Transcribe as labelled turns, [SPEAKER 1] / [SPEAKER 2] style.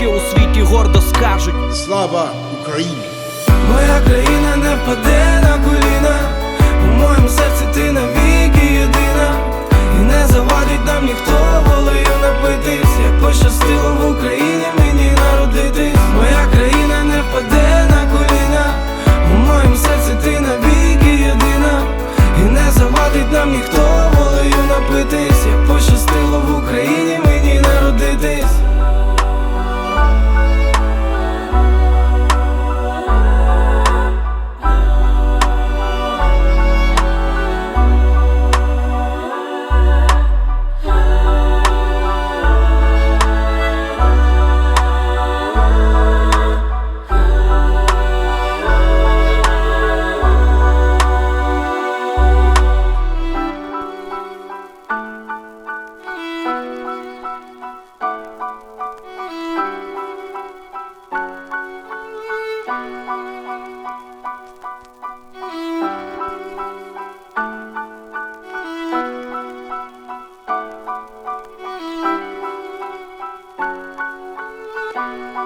[SPEAKER 1] ще у світі гордо скажуть.
[SPEAKER 2] Слава Україні!
[SPEAKER 3] Моя країна не впаде на коліна, у моєму серці ти навіки єдина, і не завадить нам ніхто волею напитись, як пощастило в Україні. Thank you.